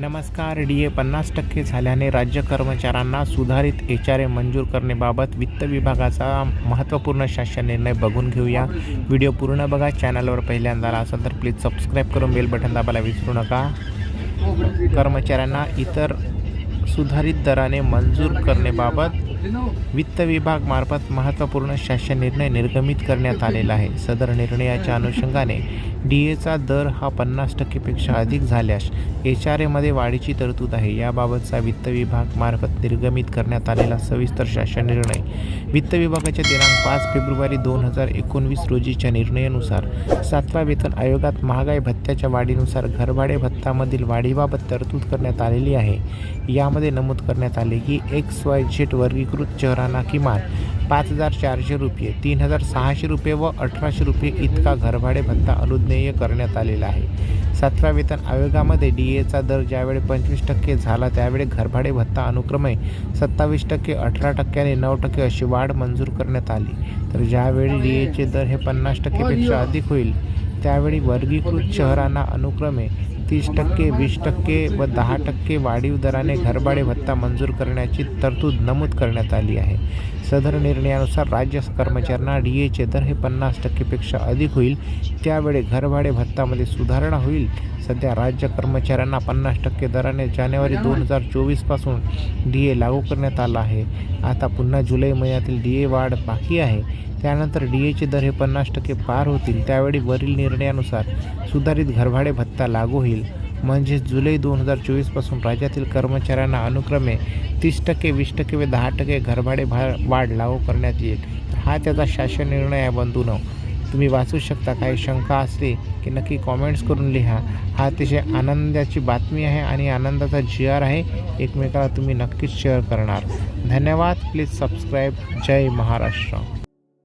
नमस्कार D A पन्नास टक्के झाल्याने राज्य कर्मचाऱ्यांना सुधारित एच आर ए मंजूर करण्याबाबत वित्त विभागाचा महत्त्वपूर्ण शासन निर्णय बघून घेऊया. व्हिडिओ पूर्ण बघा चॅनलवर पहिल्यांदा आला असेल तर प्लीज सबस्क्राईब करून बेल बटन दाबायला विसरू नका. कर्मचाऱ्यांना इतर सुधारित दराने मंजूर करण्याबाबत वित्त विभागमार्फत महत्त्वपूर्ण शासन निर्णय निर्गमित करण्यात आलेला आहे. सदर निर्णयाच्या अनुषंगाने डी एचा दर हा पन्नास टक्केपेक्षा अधिक झाल्यास एच आर एमध्ये वाढीची तरतूद आहे. याबाबतचा वित्त विभागमार्फत निर्गमित करण्यात आलेला सविस्तर शासन निर्णय वित्त विभागाच्या दिनांक पाच फेब्रुवारी दोन हजार एकोणवीस रोजीच्या निर्णयानुसार सातवा वेतन आयोगात महागाई भत्त्याच्या वाढीनुसार घरभाडे भत्तामधील वाढीबाबत तरतूद करण्यात आलेली आहे. यामध्ये नमूद करण्यात आले की एक्स वाय झेड वर्गीकृत शहरांना किमान पाच हजार चारशे रुपये तीन हजार सहाशे रुपये व अठराशे रुपये इतका घरभाडे भत्ता अनुज्ञेय करण्यात आलेला आहे. सातव्या वेतन आयोगामध्ये डी एचा दर ज्यावेळी पंचवीस टक्के झाला त्यावेळी घरभाडे भत्ता अनुक्रमे सत्तावीस टक्के अठरा टक्क्याने नऊ टक्के अशी वाढ मंजूर करण्यात आली. तर ज्यावेळी डी एचे दर हे पन्नास टक्केपेक्षा अधिक होईल त्यावेळी वर्गीकृत शहरांना अनुक्रमे तीस टक्के वीस टक्के व दहा टक्के वाढीव दराने घरभाडे भत्ता मंजूर करण्याची तरतूद नमूद करण्यात आली आहे. सदर निर्णयानुसार राज्य कर्मचाऱ्यांना डी एचे दर हे पन्नास टक्केपेक्षा अधिक होईल. त्यावेळी घरभाडे भत्तामध्ये सुधारणा होईल. सध्या राज्य कर्मचाऱ्यांना पन्नास टक्के दराने जानेवारी दोन हजार चोवीसपासून डी ए लागू करण्यात आला आहे. आता पुन्हा जुलै महिन्यातील डी ए वाढ बाकी आहे. त्यानंतर डी एचे दर हे पन्नास टक्के पार होतील. त्यावेळी वरील निर्णयानुसार सुधारित घरभाडे भत्ता लागू होईल. म्हणजेच जुलै दोन हजार चोवीसपासून राज्यातील कर्मचाऱ्यांना अनुक्रमे तीस टक्के वीस टक्के व दहा टक्के घरभाडे भा वाढ लागू करण्यात येईल. हा त्याचा शासन निर्णय आहे बंधून. तुम्ही वाचू शकता. काही शंका असली की नक्की कॉमेंट्स करून लिहा. हा अतिशय आनंदाची बातमी आहे आणि आनंदाचा जी आर आहे. एकमेकाला तुम्ही नक्कीच शेअर करणार. धन्यवाद. प्लीज सबस्क्राईब जय महाराष्ट्र.